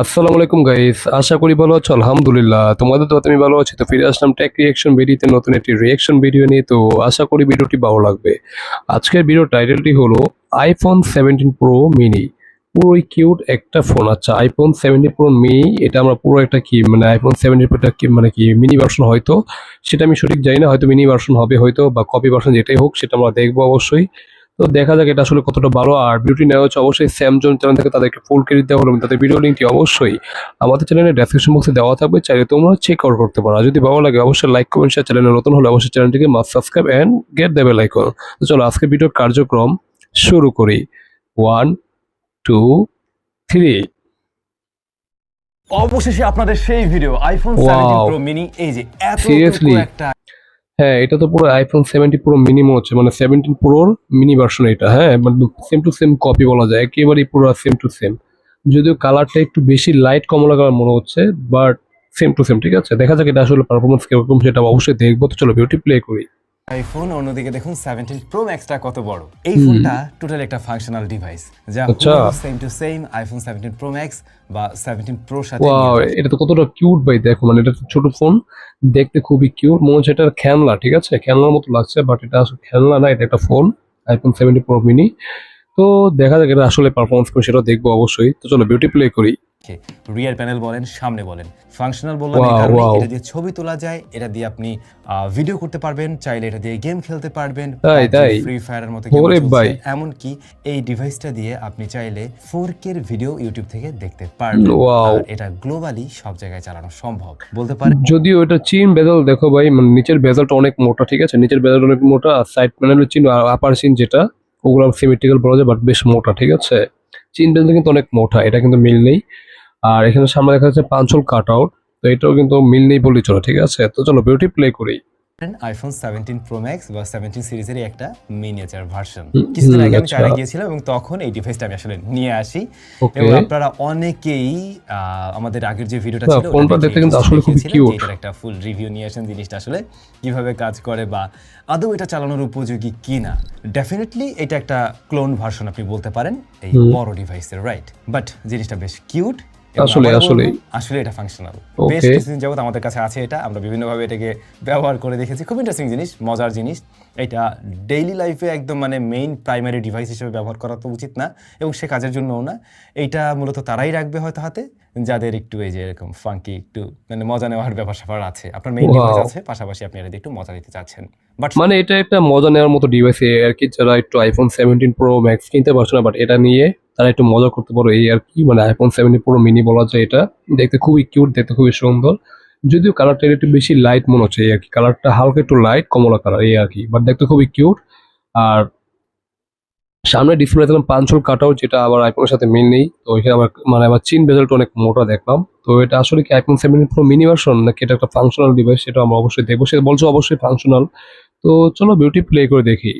আসসালামু আলাইকুম গাইস আশা করি ভালো আছো, আলহামদুলিল্লাহ। তোমাদের তো তুমি ভালো আছো, তো ফিরে আসলাম টেক রিয়াকশন ভিডিওতে নতুন একটি রিয়াকশন ভিডিও নিয়ে। তো আশা করি ভিডিওটি ভালো লাগবে। আজকের ভিডিও টাইটেলটি হলো আইফোন সেভেন্টিন প্রো মিনি পুরোই কিউট একটা ফোন আচ্ছা আইফোন সেভেন্টিন প্রো মিনি এটা আমরা পুরো একটা কি মানে আইফোন সেভেন্টিন প্রোটা কি মানে কি মিনি ভার্সন হয়তো? সেটা আমি সঠিক জানি না, হয়তো মিনি ভার্সন হবে হয়তো, বা কপি ভার্সন যেটাই হোক, সেটা আমরা দেখব অবশ্যই। তো দেখা যাক এটা আসলে কতটা ভালো। আর বিউটি নেওয়া হচ্ছে অবশ্যই স্যামসং চ্যানেল থেকে তাদেরকে ফুল ক্রেডিট দেওয়া হলো তাদের ভিডিও লিঙ্কটি অবশ্যই আমাদের চ্যানেলের ডেসক্রিপশন বক্সে দেওয়া থাকবে। চাইলে তোমরা চেক আউট করতে পারো। যদি ভালো লাগে অবশ্যই লাইক কমেন্ট শেয়ার চ্যানেলে নতুন হলে অবশ্যই চ্যানেলটিকে মাস্ট সাবস্ক্রাইব অ্যান্ড গেট দেবে লাইক তো চলো আজকে ভিডিওর কার্যক্রম শুরু করি। ওয়ান টু থ্রি অবশেষে আপনাদের সেই video iPhone Wow. 17 pro mini এই যে এত একটা হ্যাঁ এটা তো পুরো আইফোন সেভেন্টি প্রো মিনি হচ্ছে মানে সেভেন্টিন প্রোর মিনি ভার্সন এটা হ্যাঁ মানে সেম টু সেম কপি বলা যায়, একেবারেই পুরো সেম টু সেম যদিও কালারটা একটু বেশি লাইট কমলা কালার মনে হচ্ছে বাট সেম টু সেম ঠিক আছে? দেখা যাক এটা আসলে পারফরমেন্স কীরকম সেটা অবশ্যই দেখব। তো চলো বিউটি প্লে করি। আইফোন অন্যদিকে দেখুন 17 প্রো ম্যাক্সটা কত বড়। এই ফোনটা টোটাল একটা ফাংশনাল ডিভাইস যা। Same to same iPhone 17 pro max বা 17 প্রো সাথে ওয়াও এটা তো কতটা কিউট ভাই দেখো মানে এটা ছোট ফোন দেখতে খুবই কিউট মনে হচ্ছে এটা খেলনা ঠিক আছে? খেলনার মতো লাগছে বাট এটা আসলে খেলনা না এটা একটা phone iPhone seventy pro mini তো দেখা যাক এটা আসলে পারফরমেন্স করে সেটা দেখব অবশ্যই। তো চলো বিউটি প্লে করি। রিয়ার প্যানেল বলেন সামনে বলেন। ফাংশনাল বললাম এই কারণে এটা দিয়ে ছবি তোলা যায় এটা দিয়ে আপনি ভিডিও করতে পারবেন চাইলে এটা দিয়ে গেম খেলতে পারবেন তাই, তাই? ফ্রি ফায়ারের মতো ভাই। এমনকি এই ডিভাইসটা দিয়ে আপনি চাইলে 4K এর ভিডিও ইউটিউব থেকে দেখতে পারবেন। এটা গ্লোবালি সব জায়গায় চালানো সম্ভব। বলতে পারেন যদিও এটা চিন বেজল দেখো ভাই মানে নিচের বেজলটা অনেক মোটা ঠিক আছে? নিচের বেজল অনেক মোটা আর সাইড প্যানেলের চিন আর আপার চিন যেটা ওগুলো সিমেট্রিক্যাল বলা যায় বাট বেশ মোটা ঠিক আছে? চিন বেজল কিন্তু অনেক মোটা এটা কিন্তু মিল নেই। আর এখানে সামনে দেখা যাচ্ছে পাঁচল কাট আউট তো এটাও কিন্তু মিল নেই বললেই চলো ঠিক আছে? তো চলো বিউটি প্লে করি। আইফোন 17 প্রো ম্যাক্স বা 17 সিরিজের একটা মিনিয়েচার ভার্সন কিছুদিন আগে আমি আচ্ছা। চায়না গিয়েছিলাম এবং তখন এই ডিভাইসটা আমি আসলে নিয়ে আসি। এবং আপনারা অনেকেই আমাদের আগের যে ভিডিওটা ছিল ফোনটা দেখতে কিন্তু আসলে দেখিয়েছিলাম যে এটার একটা ফুল রিভিউ নিয়ে আসেন জিনিসটা আসলে কীভাবে কাজ করে বা আদৌ এটা চালানোর উপযোগী কিনা। ডেফিনেটলি এটা একটা ক্লোন ভার্সন আপনি বলতে পারেন এই। বড় ডিভাইসের রাইট বাট জিনিসটা বেশ কিউট আসলে, আসলেই। আসলে এটা ফাংশনাল. বেশ কিছুদিন যাবত আমাদের কাছে আছে এটা আমরা বিভিন্নভাবে এটাকে ব্যবহার করে দেখেছি খুব ইন্টারেস্টিং জিনিস মজার জিনিস এটা ডেইলি লাইফে একদম মানে মেইন প্রাইমারি ডিভাইস হিসেবে ব্যবহার করা তো উচিত না এবং সে কাজের জন্যও না এইটা মূলত তারাই রাখবে হয়তো হাতে যাদের একটু এই যে এরকম ফাঙ্কি একটু মানে মজা নেওয়ার ব্যাপার স্যাপার আছে আপনার মেইন. ডিভাইস আছে পাশাপাশি আপনি এটা একটু মজা নিতে চাচ্ছেন বাট মানে এটা একটা মজা নেওয়ার মতো ডিভাইস আর কি যারা একটু আইফোন সেভেন্টিন প্রো ম্যাক্স কিনতে পারছ না বাট এটা নিয়ে তারা একটু মজা করতে পারো এই আর কি মানে আইফোন সেভেন্টিন প্রো মিনি বলা যায় এটা। দেখতে খুবই কিউট দেখতে খুবই সুন্দর। যদিও কালারটা একটু বেশি লাইট মনে হচ্ছে এই আর কি কালারটা হালকা একটু লাইট কমলা কালার এই আর কি বাট দেখতে খুবই কিউট আর সামনে ডিসপ্লে দেখলাম পাঁচল কাটাও, যেটা আবার আইফোনের সাথে মিল নেই। তো এখানে আবার মানে আবার চিন বেজেলটা অনেক মোটা দেখলাম। তো এটা আসলে কি iPhone seventeen pro mini version নাকি এটা একটা ফাংশনাল ডিভাইস সেটা আমরা অবশ্যই দেখব। সে বলছো অবশ্যই ফাংশনাল তো চলো বিউটি প্লে করে দেখি।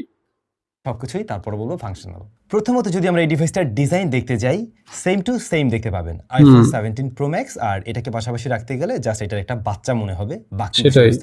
সবকিছুই তারপর বলব ফাংশনাল প্রথমত যদি আমরা এই ডিভাইসটার ডিজাইন দেখতে যাই সেম টু সেম দেখতে পাবেন। আইফোন সেভেন্টিন প্রো ম্যাক্স আর এটাকে পাশাপাশি রাখতে গেলে জাস্ট এটার একটা বাচ্চা মনে হবে। বাকি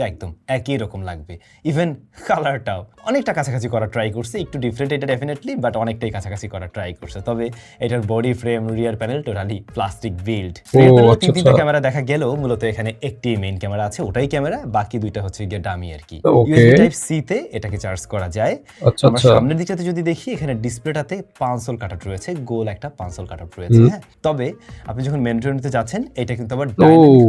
একদম একই রকম লাগবে। ইভেন কালারটাও অনেকটা কাছাকাছি করার ট্রাই করছে একটু ডিফারেন্ট এটা ডেফিনেটলি বাট অনেকটাই কাছাকাছি করার ট্রাই করছে। তবে এটার body frame rear panel totally plastic build আচ্ছা, তিন তিনটা আচ্ছা। ক্যামেরা দেখা গেলেও মূলত এখানে একটি মেইন ক্যামেরা আছে ওটাই ক্যামেরা বাকি দুইটা হচ্ছে গিয়ে ডামি আর কি। ইউএসবি টাইপ সি তে এটাকে চার্জ করা যায়। আচ্ছা আমরা আচ্ছা। সামনের দিকটাতে যদি দেখি এখানে ডিসপ্লেটাতে পাঁচল কাটাট রয়েছে গোল একটা পাঁচল কাটাট রয়েছে হ্যাঁ। তবে আপনি যখন মেনটেন নিতে যাচ্ছেন এটা কিন্তু আবার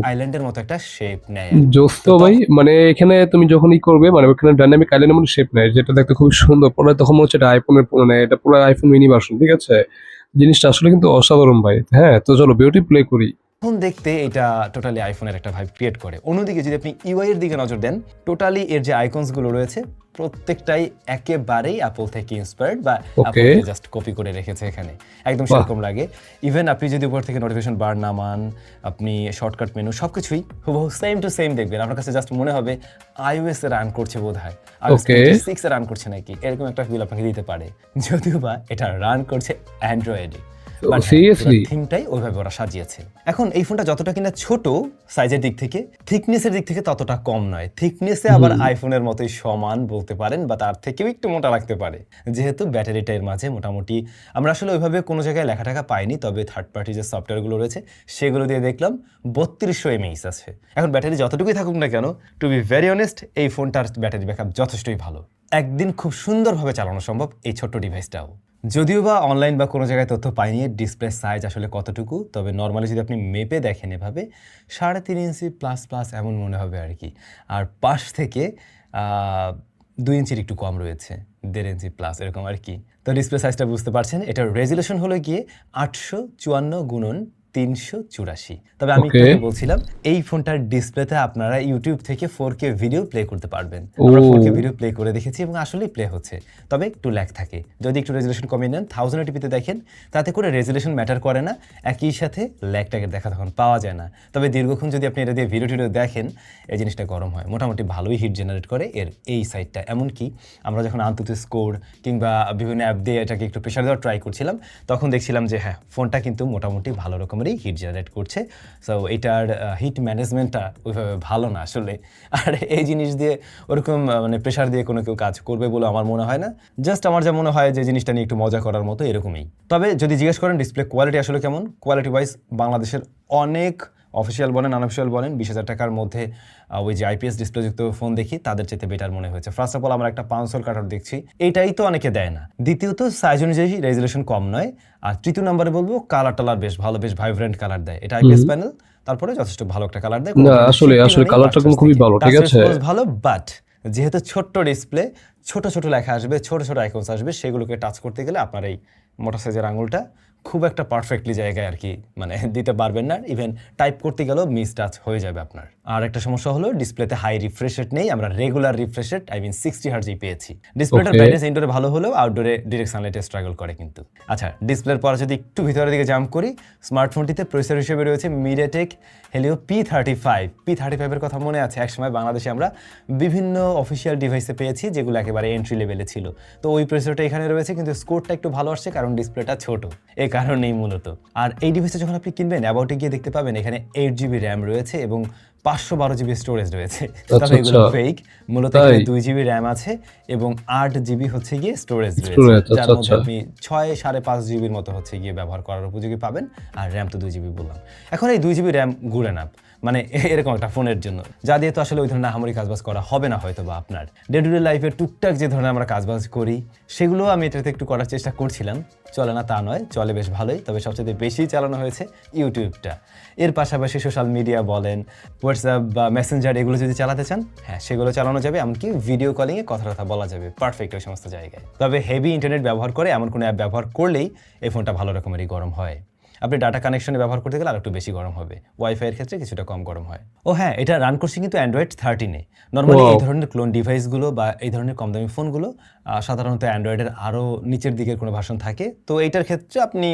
আইল্যান্ডের মতো একটা শেপ নেয়। জোস্ত ভাই মানে এখানে তুমি যখনই করবে মানে ওখানে ডাইনামিক আইল্যান্ডের মতো শেপ নেয় যেটা দেখতে খুব সুন্দর। পরে তখন মনে হচ্ছে এটা আইফোনের মানে এটা পুরো আইফোন মিনি ভার্সন ঠিক আছে? জিনিসটা আসলে কিন্তু অসাধারণ ভাই হ্যাঁ? তো চলো বিউটি প্লে করি। এখন দেখতে এটা টোটালি আইফোনের একটা ভাইব ক্রিয়েট করে। অন্যদিকে যদি আপনি ইউআই এর দিকে নজর দেন টোটালি এর যে আইকনসগুলো রয়েছে প্রত্যেকটাই একেবারেই অ্যাপল থেকে ইন্সপায়ার্ড বা. অ্যাপল জাস্ট কপি করে রেখেছে এখানে। একদম সেরকম লাগে। ইভেন আপনি যদি উপর থেকে নোটিফিকেশন বার নামান আপনি শর্টকাট মেনু সবকিছুই হুবহু সেম টু সেম দেখবেন। আপনার কাছে জাস্ট মনে হবে আইওএস এ রান করছে বোধ হয়. সিক্স এ রান করছে নাকি? এরকম একটা ফিল আপনাকে দিতে পারে। যদিও বা এটা রান করছে অ্যান্ড্রয়েডে থিমটাই ওইভাবে ওরা সাজিয়েছে। এখন এই ফোনটা যতটা কিনা ছোট সাইজের দিক থেকে থিকনেসের দিক থেকে ততটা কম নয়। থিকনেসে আবার আইফোনের মতোই সমান বলতে পারেন বা তার থেকেও একটু মোটা রাখতে পারে। যেহেতু ব্যাটারিটা এর মাঝে মোটামুটি আমরা আসলে ওইভাবে কোনো জায়গায় লেখা টাকা পাইনি তবে থার্ড পার্টি যে সফটওয়্যারগুলো রয়েছে সেগুলো দিয়ে দেখলাম বত্রিশশো এমএইচ আছে। এখন ব্যাটারি যতটুকুই থাকুক না কেন টু বি ভেরি অনেস্ট এই ফোনটার ব্যাটারি ব্যাকআপ যথেষ্টই ভালো। একদিন খুব সুন্দরভাবে চালানো সম্ভব এই ছোট্ট ডিভাইসটাও যদিও বা অনলাইন বা কোনো জায়গায় তথ্য পাইনি ডিসপ্লে সাইজ আসলে কতটুকু? তবে নর্মালি যদি আপনি মেপে দেখেন এভাবে, সাড়ে তিন ইঞ্চি প্লাস প্লাস এমন মনে হবে আর কি। আর পাশ থেকে দুই ইঞ্চির একটু কম রয়েছে, দেড় ইঞ্চি প্লাস এরকম আর কি। তো ডিসপ্লে সাইজটা বুঝতে পারছেন, এটার রেজুলেশন হলো গিয়ে আটশো চুয়ান্ন গুণন তিনশো চুরাশি। তবে আমি বলছিলাম এই ফোনটার ডিসপ্লেতে আপনারা ইউটিউব থেকে ফোর কে ভিডিও প্লে করতে পারবেন। আমরা ফোর কে ভিডিও প্লে করে দেখেছি এবং আসলেই প্লে হচ্ছে। তবে একটু ল্যাগ থাকে। যদি একটু রেজুলেশন কমিয়ে নেন থাউজেন্ড টিপিতে দেখেন তাতে করে রেজুলেশন ম্যাটার করে না। একই সাথে ল্যাগটাকে দেখা তখন পাওয়া যায় না। তবে দীর্ঘক্ষণ যদি আপনি এটা দিয়ে ভিডিও টিডিও দেখেন এই জিনিসটা গরম হয়। মোটামুটি ভালোই হিট জেনারেট করে এর এই সাইডটা এমনকি আমরা যখন আন্তর্জাতিক স্কোর কিংবা বিভিন্ন অ্যাপ দিয়ে এটাকে একটু প্রেশার দেওয়ার ট্রাই করছিলাম তখন দেখছিলাম যে হ্যাঁ ফোনটা কিন্তু মোটামুটি ভালো রকমেরই হিট জেনারেট করছে। সো এটার হিট ম্যানেজমেন্টটা ওইভাবে ভালো না আসলে। আর এই জিনিস দিয়ে ওরকম মানে প্রেশার দিয়ে কোনো কেউ কাজ করবে বলে আমার মনে হয় না। জাস্ট আমার যা মনে হয় যে জিনিসটা নিয়ে একটু মজা করার মতো এরকমই। তবে যদি জিজ্ঞেস করেন ডিসপ্লে কোয়ালিটি আসলে কেমন? কোয়ালিটি ওয়াইজ বাংলাদেশের অনেক অফিসিয়াল বলেন আনঅফিসিয়াল বলেন বিশ হাজার টাকার মধ্যে ওই যে আইপিএস ডিসপ্লেযুক্ত ফোন দেখি তাদের চেয়ে বেটার মনে হয়েছে। ফার্স্ট অফ অল আমরা একটা পাঁচশোর কাটার দেখছি। এটাই তো অনেকে দেয় না। দ্বিতীয়ত সাইজ অনুযায়ী রেজুলেশন কম নয়। আর তৃতীয় নম্বরে বলব কালার টালার বেশ ভালো বেশ ভাইব্রেন্ট কালার দেয়। এটা আইপিএস প্যানেল তারপরে যথেষ্ট ভালো একটা কালার দেয়। না, আসলে- আসলে কালারটা touch খুবই ভালো, ঠিক আছে? ভালো বাট যেহেতু ছোট্ট ডিসপ্লে ছোট ছোট লেখা আসবে ছোট ছোট আইকনস আসবে সেগুলোকে টাচ করতে গেলে আপনার এই মোটা সাইজের আঙুলটা খুব একটা পারফেক্টলি জায়গায় আর কি মানে দিতে পারবেন না। ইভেন টাইপ করতে গেলেও মিস টাচ হয়ে যাবে আপনার। আর একটা সমস্যা হলো ডিসপ্লেতে হাই রিফ্রেশ রেট নেই আমরা regular refresh rate I mean sixty হার্জই পেয়েছি। ডিসপ্লেটার. ব্রাইটনেস ইনডোরে ভালো হলেও আউটডোরে ডিরেক্ট সানলাইটে স্ট্রাগল করে কিন্তু। আচ্ছা ডিসপ্লের পর যদি একটু ভিতরের দিকে জাম্প করি স্মার্টফোনটিতে প্রসেসর হিসেবে রয়েছে MediaTek Helio P thirty five P thirty ফাইভের কথা মনে আছে একসময় বাংলাদেশে আমরা বিভিন্ন অফিসিয়াল ডিভাইসে পেয়েছি যেগুলো একেবারে এন্ট্রি লেভেলে ছিল। তো ওই প্রসেসরটা এখানে রয়েছে কিন্তু স্কোরটা একটু ভালো আসছে কারণ ডিসপ্লেটা ছোট। কারণেই মূলত। আর এই ডিভাইসটা যখন আপনি কিনবেন অ্যাবাউটে গিয়ে দেখতে পাবেন এখানে এইট জিবি র্যাম রয়েছে এবং পাঁচশো বারো জিবি স্টোরেজ রয়েছে। তবে এগুলো আচ্ছা। ফেক মূলত এখানে দুই জিবি র্যাম আছে এবং আট জিবি হচ্ছে গিয়ে স্টোরেজ রয়েছে। যার আচ্ছা, মধ্যে আচ্ছা। আপনি ছয় সাড়ে পাঁচ জিবির মতো হচ্ছে গিয়ে ব্যবহার করার উপযোগী পাবেন। আর র্যাম তো দুই জিবি বললাম। এখন এই দুই জিবি র্যাম গুড়ে না মানে এরকম একটা ফোনের জন্য। যা দিয়ে তো আসলে ওই ধরনের আহামরি কাজবাজ করা হবে না হয়তো বা আপনার। ডে টু ডে লাইফে টুকটাক যে ধরনের আমরা কাজবাজ করি, সেগুলো আমি এটাতে একটু করার চেষ্টা করছিলাম। চলে না তা নয়, চলে বেশ ভালোই। তবে সবচেয়ে বেশি চালানো হয়েছে ইউটিউবটা এর পাশাপাশি সোশ্যাল মিডিয়া বলেন হোয়াটসঅ্যাপ বা মেসেঞ্জার এগুলো যদি চালাতে চান হ্যাঁ সেগুলো চালানো যাবে। এমনকি ভিডিও কলিংয়ে কথা কথা বলা যাবে পারফেক্ট ওই সমস্ত জায়গায়। তবে হেভি ইন্টারনেট ব্যবহার করে এমন কোনো অ্যাপ ব্যবহার করলেই এই ফোনটা ভালো রকমেরই গরম হয়। আপনি ডাটা কানেকশনে ব্যবহার করতে গেলে আর একটু বেশি গরম হবে। ওয়াইফাইয়ের ক্ষেত্রে কিছুটা কম গরম হয়। ও হ্যাঁ এটা রান করছে কিন্তু অ্যান্ড্রয়েড থার্টিনে নর্মালি এই ধরনের ক্লোন ডিভাইসগুলো বা এই ধরনের কম দামি ফোনগুলো সাধারণত অ্যান্ড্রয়েডের আরও নিচের দিকের কোনো ভাষণ থাকে। তো এইটার ক্ষেত্রে আপনি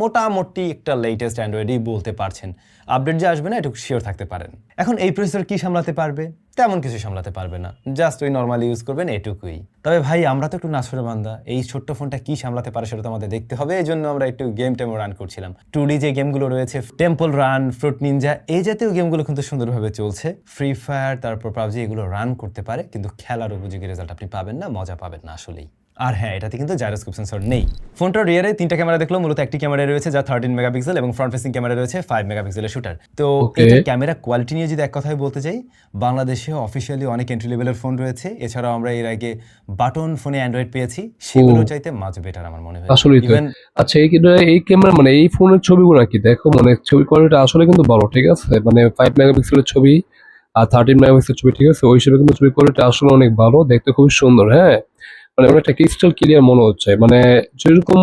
মোটামুটি একটা লেটেস্ট অ্যান্ড্রয়েডই বলতে পারছেন। আপডেট যে আসবে না একটু শিওর থাকতে পারেন। এখন এই প্রসেসর কি সামলাতে পারবে? তেমন কিছু সামলাতে পারবে না। জাস্ট ওই নর্মালি ইউজ করবেন এটুকুই। তবে ভাই, আমরা তো একটু নাছরে বান্দা। এই ছোট্ট ফোনটা কি সামলাতে পারে সেটা তো আমাদের দেখতে হবে। এই জন্য আমরা একটু গেম টেমও রান করছিলাম। টু যে গেমগুলো রয়েছে টেম্পল রান ফ্রুট নিনজা এই জাতীয় গেমগুলো কিন্তু সুন্দরভাবে চলছে। ফ্রি ফায়ার তারপর পাবজি, এগুলো রান করতে পারে। কিন্তু খেলার উপযোগী রেজাল্ট আপনি পাবেন না, মজা পাবেন না আসলেই। আর হ্যাঁ এটাতে কিন্তু জাইরোস্কোপ সেন্সর নেই। ফোনটার রিয়ারে তিনটা ক্যামেরা দেখল মূলত একটি ক্যামেরা রয়েছে যা থার্টিন মেগাপিক্সেল এবং ফ্রন্ট ফেসিং ক্যামেরা রয়েছে ফাইভ মেগাপিক্সেলের শুটার তো এটা ক্যামেরা কোয়ালিটি নিয়ে যদি এক কথায় বলতে চাই বাংলাদেশে অফিসিয়ালি অনেক এন্ট্রি লেভেলের ফোন রয়েছে। এছাড়াও আমরা এর আগে বাটন ফোনে অ্যান্ড্রয়েড পেয়েছি। সেগুলো চাইতে মাঝ বেটার আমার মনে হয়। আসলে আচ্ছা এই কিন্তু এই ক্যামেরা মানে এই ফোনের ছবিগুলো কি? দেখো মানে ছবি কোয়ালিটি আসলে কিন্তু ভালো ঠিক আছে? মানে ফাইভ মেগাপিক্সেলের ছবি আর থার্টিন মেগাপিক্সেলের ছবি ঠিক আছে? ওই হিসেবে কিন্তু ছবি কোয়ালিটি আসলে অনেক ভালো দেখতে খুবই সুন্দর হ্যাঁ? মানে অনেকটা ক্রিস্টাল ক্লিয়ার মনে হচ্ছে। মানে যেরকম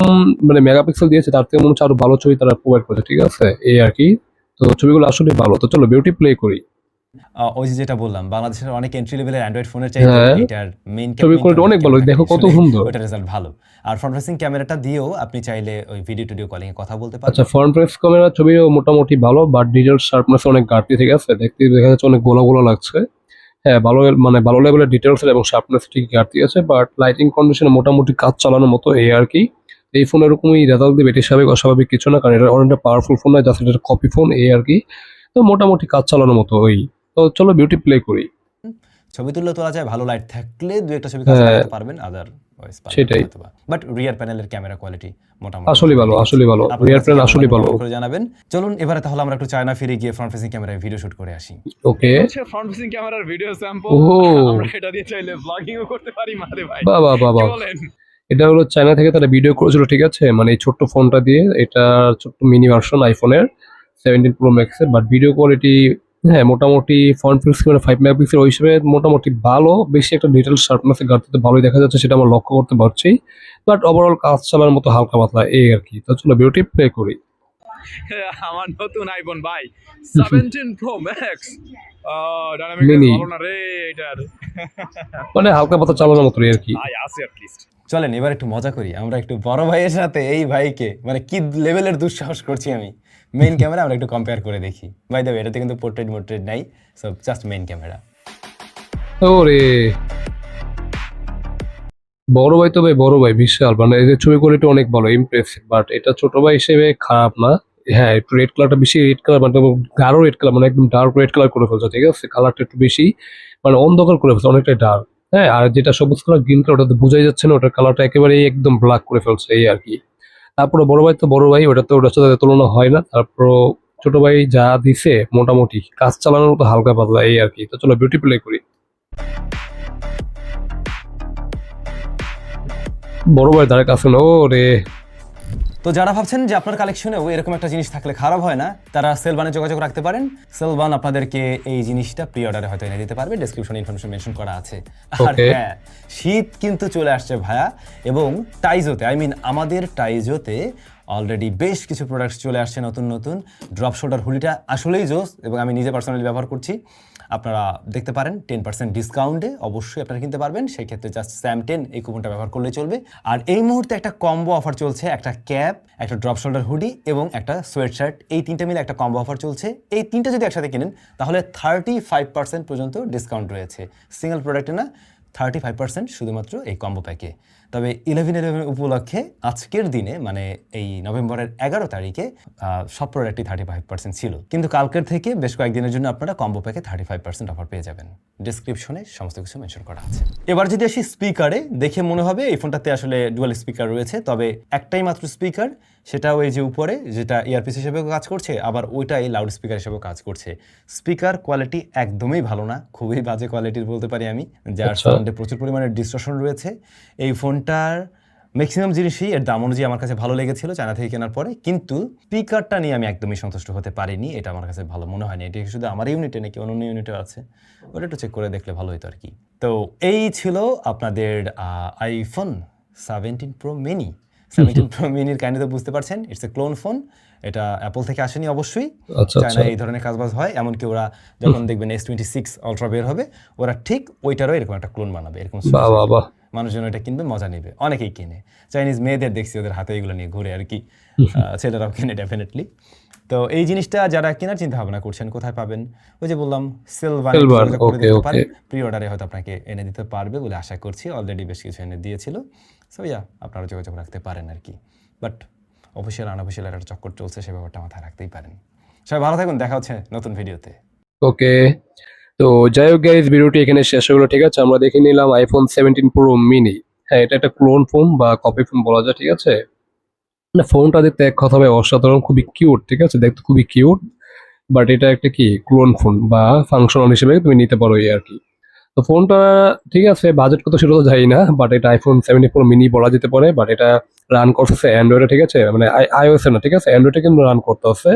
মানে মেগাপিক্সেল দিয়েছে তার থেকে মনে হচ্ছে আরও ভালো ছবি তারা প্রোভাইড করেছে ঠিক আছে? এই আর কি। তো ছবিগুলো আসলে ভালো। তো চলো বিউটি প্লে করি। ওই যে যেটা বললাম বাংলাদেশের অনেক এন্ট্রি লেভেলের অ্যান্ড্রয়েড ফোনের চাইতে হ্যাঁ। এটার মেইন quality অনেক ভালো, দেখো কত সুন্দর। ওটার রেজাল্ট ভালো। আর ফ্রন্ট ফেসিং ক্যামেরাটা দিয়েও আপনি চাইলে ওই ভিডিও টিডিও কলিং এ কথা বলতে পারবেন। আচ্ছা ফ্রন্ট ফেস ক্যামেরা ছবিও মোটামুটি ভালো বাট ডিটেল শার্পনেস অনেক ঘাটতি ঠিক আছে? দেখতে দেখা যাচ্ছে অনেক গোলা গোলা লাগছে। হ্যাঁ ভালো মানে ভালো লেভেলের ডিটেলস এবং শার্পনেস ঠিক ঘাটতি আছে বাট লাইটিং কন্ডিশনে মোটামুটি কাজ চালানোর মতো এই আর কি। এই ফোন এরকমই রেজাল্ট দেবে, এটি স্বাভাবিক, অস্বাভাবিক কিছু না, কারণ এটা অনেকটা পাওয়ারফুল ফোন নয় জাস্ট এটা কপি ফোন এই আর কি। তো মোটামুটি কাজ চালানোর মতো ওই। তো চলো বিউটি প্লে করি। ছবি তুললে তোলা যায় ভালো লাইট থাকলে দু একটা ছবি কাজ হ্যাঁ। করতে পারবেন আদার সেটাই। বাট রিয়ার প্যানেলের ক্যামেরা কোয়ালিটি মোটামুটি আসলেই ভালো আসলেই ভালো। রিয়ার প্ল্যান কেমন ভালো। করে জানাবেন। চলুন এবারে তাহলে আমরা একটু চায়না ফিরে গিয়ে ফ্রন্ট ফেসিং ক্যামেরায় ভিডিও শুট করে আসি। ওকে ফ্রন্ট ফেসিং ক্যামেরার ভিডিও স্যাম্পল আমরা এটা দিয়ে চাইলে ব্লগিংও করতে পারি মারে ভাই। বাবা বাবা। বলেন? এটা হলো চায়না থেকে তারা ভিডিও করেছিল ঠিক আছে? মানে এই ছোট্ট ফোনটা দিয়ে এটা ছোট্ট মিনি ভার্সন আইফোনের সেভেন্টিন প্রো ম্যাক্সের বাট ভিডিও কোয়ালিটি হ্যাঁ মোটামুটি front fix camera five megapixel ওই হিসেবে মোটামুটি ভালো বেশি একটা ডিটেল শার্পনেসের ঘাটতিতে ভালোই দেখা যাচ্ছে সেটা আমরা লক্ষ্য করতে পারছি। বাট ওভারঅল কাজ চালার মতো হালকা পাতলা এই আর কি। তো চলো বিউটি প্লে করি। আমার নতুন আইফোন ভাই 17 প্রো ম্যাক্স মানে হালকা পাতলা চালানোর মতোই আর কি। চলেন এবার একটু মজা করি। আমরা একটু বড় ভাইয়ের সাথে এই ভাইকে মানে কি লেভেলের দুঃসাহস করছি আমি। মেইন ক্যামেরা আমরা একটু কম্পেয়ার করে দেখি। ভাই দেবে এটাতে কিন্তু পোর্ট্রেট মোট্রেট নাই সব জাস্ট মেইন ক্যামেরা ওরে! বড় ভাই তো ভাই, বড় ভাই, বিশাল। মানে এদের ছবি কোয়ালিটি অনেক ভালো ইমপ্রেসিভ বাট এটা ছোট ভাই হিসেবে খারাপ না। হ্যাঁ একটু রেড কালারটা বেশি রেড কালার মানে গাঢ় রেড কালার মানে একদম ডার্ক রেড কালার করে ফেলছে, ঠিক আছে? কালারটা একটু বেশি মানে অন্ধকার করে ফেলছে, অনেকটাই ডার্ক হ্যাঁ আর যেটা সবুজ কালার গ্রিন কালার ওটা তো বোঝাই যাচ্ছে না, ওটার কালারটা একেবারেই একদম ব্ল্যাক করে ফেলছে, এই আর কি। তারপরে বড় ভাই তো বড় ভাই, ওটা তো ওটার সাথে তুলনা হয় না। তারপর ছোট ভাই যা দিছে, মোটামুটি কাজ চালানোর মতো হালকা পাতলা এই আর কি। তো চলো বিউটি প্লে করি। বড় ভাই দাঁড়ে কাছে ও রে তো যারা ভাবছেন যে আপনার কালেকশনেও এরকম একটা জিনিস থাকলে খারাপ হয় না তারা সেলবানে যোগাযোগ রাখতে পারেন। সেলবান আপনাদেরকে এই জিনিসটা প্রি অর্ডারে হয়তো এনে দিতে পারবে। ডেসক্রিপশনে ইনফরমেশন মেনশন করা আছে। আর হ্যাঁ শীত কিন্তু চলে আসছে ভায়া এবং টাইজোতে আই মিন আমাদের টাইজোতে অলরেডি বেশ কিছু প্রোডাক্টস চলে আসছে নতুন নতুন। ড্রপ শোল্ডার হুলিটা আসলেই জোস এবং আমি নিজে পার্সোনালি ব্যবহার করছি। আপনারা দেখতে পারেন টেন পার্সেন্ট ডিসকাউন্টে অবশ্যই আপনারা কিনতে পারবেন। সেই ক্ষেত্রে জাস্ট স্যাম টেন এই কুপনটা ব্যবহার করলে চলবে। আর এই মুহূর্তে একটা কম্বো অফার চলছে, একটা ক্যাপ একটা ড্রপ শোল্ডার হুডি এবং একটা সোয়েট শার্ট এই তিনটা মিলে একটা কম্বো অফার চলছে। এই তিনটা যদি একসাথে কিনেন, তাহলে থার্টি ফাইভ পার্সেন্ট পর্যন্ত ডিসকাউন্ট রয়েছে। সিঙ্গেল প্রোডাক্টে না থার্টি ফাইভ পার্সেন্ট শুধুমাত্র এই কম্বো প্যাকে তবে ইলেভেন ইলেভেন উপলক্ষে আজকের দিনে মানে এই নভেম্বরের এগারো তারিখে সব প্রোডাক্টই থার্টি ফাইভ পার্সেন্ট ছিল। কিন্তু কালকের থেকে বেশ কয়েকদিনের জন্য আপনারা কম্বো প্যাকে থার্টি ফাইভ পার্সেন্ট অফার পেয়ে যাবেন। ডিসক্রিপশনে সমস্ত কিছু মেনশন করা আছে। এবার যদি আসি স্পিকারে দেখে মনে হবে এই ফোনটাতে আসলে ডুয়াল স্পিকার রয়েছে তবে একটাই মাত্র স্পিকার সেটা ওই যে উপরে যেটা ইয়ারপিস হিসেবেও কাজ করছে আবার ওইটাই লাউড স্পিকার হিসেবেও কাজ করছে। স্পিকার কোয়ালিটি একদমই ভালো না খুবই বাজে কোয়ালিটির বলতে পারি আমি যার আচ্ছা। সাউন্ডে প্রচুর পরিমাণে ডিস্ট্রশন রয়েছে। এই ফোনটার ম্যাক্সিমাম জিনিসই এর দাম অনুযায়ী আমার কাছে ভালো লেগেছিল চায়না থেকে কেনার পরে। কিন্তু স্পিকারটা নিয়ে আমি একদমই সন্তুষ্ট হতে পারিনি এটা আমার কাছে ভালো মনে হয়নি। এটি শুধু আমার ইউনিটে নাকি অন্য ইউনিটে আছে ওটা একটু চেক করে দেখলে ভালো হতো আর কি তো এই ছিল আপনাদের iPhone seventeen pro mini seventeen pro মিনির কাহিনী তো বুঝতে পারছেন ইটস এ ক্লোন ফোন এটা অ্যাপল থেকে আসেনি অবশ্যই। আচ্ছা আচ্ছা। চায়না এই ধরনের কাজবাজ হয় এমনকি ওরা যখন দেখবেন এস টোয়েন্টি সিক্স আলট্রা বের হবে ওরা ঠিক ওইটারও এরকম একটা ক্লোন বানাবে এরকম বাহ বাহ বাহ। মানুষজন এটা কিনবে মজা নেবে। অনেকেই কিনে। চাইনিজ মেয়েদের দেখছি ওদের হাতে এগুলো নিয়ে ঘুরে আর কি। ছেলেরাও কিনে ডেফিনেটলি তো এই জিনিসটা যারা কেনার চিন্তা ভাবনা করছেন কোথায় পাবেন? ওই যে বললাম সিলভার okay, okay. প্রি অর্ডারে হয়তো আপনাকে এনে দিতে পারবে বলে আশা করছি অলরেডি বেশ কিছু এনে দিয়েছিল। সো ইয়া আপনারা যোগাযোগ রাখতে পারেন আর কি। বাট অফিসিয়াল আনঅফিসিয়াল একটা চক্কর চলছে সে ব্যাপারটা মাথায় রাখতেই পারেন। সবাই ভালো থাকুন দেখা হচ্ছে নতুন ভিডিওতে ওকে তো যাই হোক গাইজ ভিডিওটি এখানে শেষ হলো ঠিক আছে? আমরা দেখে নিলাম আইফোন সেভেন্টিন প্রো মিনি হ্যাঁ এটা একটা ক্লোন ফোন বা কপি ফোন বলা যায়, ঠিক আছে? মানে ফোনটা দেখতে এক কথা ভাই অসাধারণ, খুবই কিউট ঠিক আছে? দেখতে খুবই কিউট বাট এটা একটা কি? ক্লোন ফোন বা ফাংশনাল হিসেবে তুমি নিতে পারো এই আর কি। তো ফোনটা ঠিক আছে বাজেট কত সেটা তো যাই না বাট এটা আইফোন সেভেন্টি ফোর মিনি বলা যেতে পারে বাট এটা রান করতেছে অ্যান্ড্রয়েডে ঠিক আছে? মানে আইওএস না, ঠিক আছে? অ্যান্ড্রয়েডে কিন্তু রান করতে হচ্ছে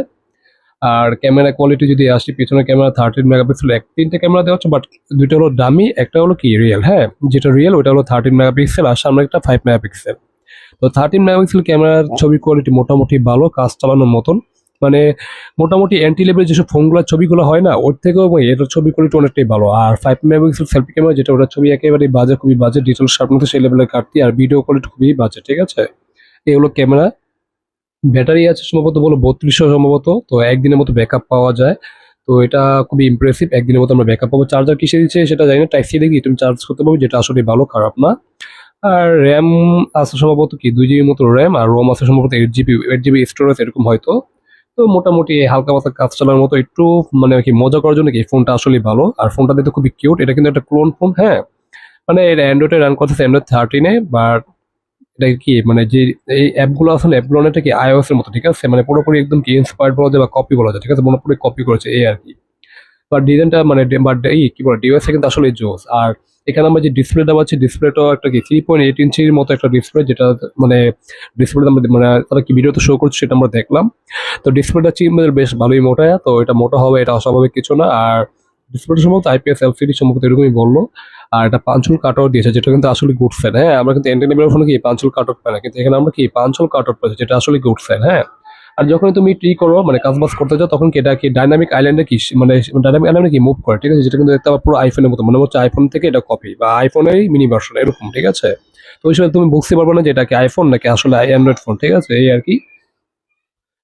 আর ক্যামেরা কোয়ালিটি যদি আসি পিছনে ক্যামেরা থার্টিন মেগাপিক্সেল এক তিনটে ক্যামেরা দেওয়া হচ্ছে বাট দুইটা হলো দামি একটা হলো কি রিয়েল হ্যাঁ? যেটা রিয়েল ওটা হলো থার্টিন মেগাপিক্সেল আর সামনে একটা ফাইভ মেগাপিক্সেল তো থার্টিন মেগাপিক্সেল ক্যামেরার ছবি কোয়ালিটি মোটামুটি ভালো কাজ চালানোর মতন। মানে মোটামুটি অ্যান্টি লেভেলের যেসব ফোনগুলোর ছবিগুলো হয় না ওর থেকেও এটার ছবি কোয়ালিটি অনেকটাই ভালো। আর ফাইভ মেগাপিক্সেল সেলফি ক্যামেরা যেটা ওটার ছবি একেবারেই বাজে খুবই বাজে ডিটেল শার্পনেস সেই লেভেলের কাটতি আর ভিডিও কোয়ালিটি খুবই বাজে ঠিক আছে? এই হলো ক্যামেরা ব্যাটারি আছে সম্ভবত বলো বত্রিশশো সম্ভবত, তো একদিনের মতো ব্যাকআপ পাওয়া যায়। তো এটা খুবই ইমপ্রেসিভ একদিনের মতো আমরা ব্যাকআপ পাবো। চার্জার কিসে দিচ্ছে সেটা জানি না টাইপ দেখি, তুমি চার্জ করতে পারবে, যেটা আসলে ভালো, খারাপ না। আর র্যাম আছে সম্ভবত কি, দুই জিবি মতো র্যাম আর রোম আছে সম্ভবত eight GB eight GB storage এরকম হয়তো। তো মোটামুটি হালকা পাতলা কাজ চালানোর মতো একটু মানে কি মজা করার জন্য কি ফোনটা আসলে ভালো। আর ফোনটা দেখতে খুবই কিউট এটা কিন্তু একটা ক্লোন ফোন হ্যাঁ। মানে এটা অ্যান্ড্রয়েডে রান করতেছে অ্যান্ড্রয়েড থার্টিনে বাট এটা কি মানে যে এই অ্যাপগুলো আছে অ্যাপগুলো অনেকটা কি আইওএস এর মতো, ঠিক আছে? মানে পুরোপুরি একদম কি ইন্সপায়ার্ড বলা যায় বা কপি বলা যায়, ঠিক আছে? পুরোপুরি কপি করেছে এই আর কি বাট ডিজাইনটা মানে বাট এই কি বলে ডিভাইসে কিন্তু আসলে জোস। আর এখানে আমরা যে ডিসপ্লেটা পাচ্ছি ডিসপ্লেটাও একটা কি থ্রি পয়েন্ট এইট ইঞ্চির মতো একটা ডিসপ্লে যেটা মানে ডিসপ্লেটা আমরা মানে তারা কি ভিডিওতে শো করছে সেটা আমরা দেখলাম। তো ডিসপ্লেটা চিমের বেশ ভালোই মোটা, তো এটা মোটা হবে, এটা অস্বাভাবিক কিছু না। আর ডিসপ্লেটা সম্ভবত আইপিএস এলসিডি সম্ভবত এরকমই বলল। আর এটা পাঁচল কাট আউট দিয়েছে, যেটা কিন্তু আসলে গুড সাইন হ্যাঁ? আমরা কিন্তু এন্টারনেটের ফোনে কি পাঁচল কাট আউট পাই না, কিন্তু এখানে আমরা কি পাঁচল কাট আউট পাচ্ছি যেটা আসলে গুড সাইন হ্যাঁ? আর যখন তুমি ট্রি করো মানে কাজ বাজ করতে যাও, তখন এটা কি ডাইনামিক আইল্যান্ডে কি মানে ডাইনামিক আইল্যান্ডে কি মুভ করে, ঠিক আছে? যেটা কিন্তু দেখতে পুরো আইফোনের মতো, মনে হচ্ছে আইফোন থেকে এটা কপি বা আইফোনেরই মিনি ভার্সন এরকম, ঠিক আছে? তো ওই সময় তুমি বুঝতে পারবে না যে এটা কি আইফোন নাকি আসলে অ্যান্ড্রয়েড ফোন ঠিক আছে? এই আর কি।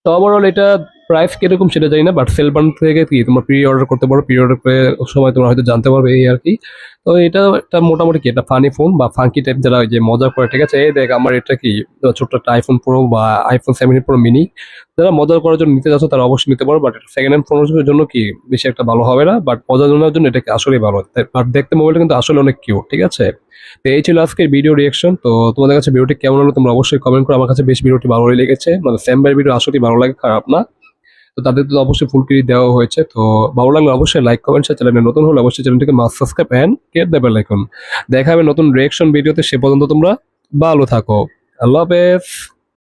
তো ওভারঅল এটা প্রাইস কীরকম সেটা জানি না বাট সেলবান থেকে কি তোমরা প্রি অর্ডার করতে পারো প্রি অর্ডার করে সময় তোমরা হয়তো জানতে পারবে এই আর কি। তো এটা একটা মোটামুটি কি, একটা ফানি ফোন বা ফাঙ্কি টাইপ যারা যে মজা করে, ঠিক আছে? এই দেখ আমার এটা কি ছোট্ট একটা আইফোন প্রো বা আইফোন সেভেন প্রো মিনি যারা মজা করার জন্য নিতে যাচ্ছ তারা অবশ্যই নিতে পারো বাট সেকেন্ড হ্যান্ড ফোনের জন্য কি বেশি একটা ভালো হবে না বাট মজা নেওয়ার জন্য এটা আসলেই ভালো। বাট দেখতে মোবাইলটা কিন্তু আসলে অনেক কিউট ঠিক আছে? তো এই ছিল আজকের ভিডিও রিয়েকশন তো তোমাদের কাছে ভিডিওটি কেমন হলো তোমরা অবশ্যই কমেন্ট করো। আমার কাছে বেশ ভিডিওটি ভালোই লেগেছে। মানে স্যাম্বার ভিডিও আসলেই ভালো লাগে, খারাপ না। তো তাদের তো অবশ্যই ফুলকিরি দেওয়া হয়েছে। তো ভালো লাগলে অবশ্যই লাইক কমেন্ট চ্যানেলে নতুন হলে অবশ্যই চ্যানেলটিকে মাস সাবস্ক্রাইব অ্যান্ড কেয়ার দেবে লাইকন দেখা হবে নতুন রিয়েকশন ভিডিওতে সে পর্যন্ত তোমরা ভালো থাকো। আল্লাহ হাফেজ।